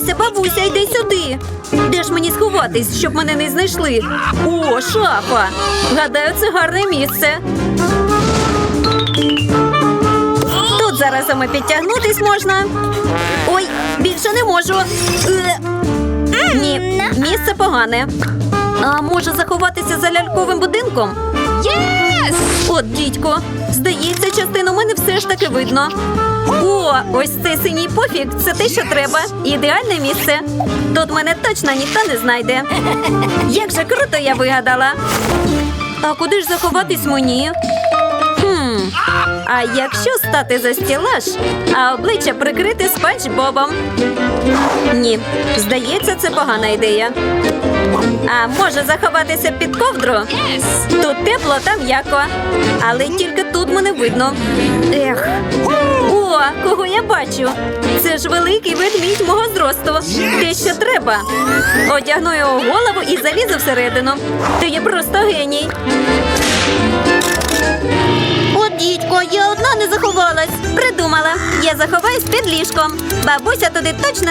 сховатися, бабуся, йди сюди. Де ж мені сховатись, щоб мене не знайшли? О, шафа! Гадаю, це гарне місце. Тут зараз саме підтягнутись можна. Ой, більше не можу. Е, Ні, місце погане. А може заховатися за ляльковим будинком? Yes! От, дідько, здається, частину мене все ж таки видно. О, ось цей синій пофіг це те, що треба. Ідеальне місце. Тут мене точно ніхто не знайде. Як же круто я вигадала. А куди ж заховатись мені? А якщо стати за стілаж, а обличчя прикрити спанч Бобом? Ні, здається, це погана ідея. А може заховатися під ковдру? Тут тепло та м'яко, але тільки тут мене видно. Ех. О, кого я бачу? Це ж великий ведмідь мого зросту. Те, що треба. Одягну його голову і залізу всередину. Ти є просто геній. Заховалась. Придумала. Я заховаюсь під ліжком. Бабуся туди точно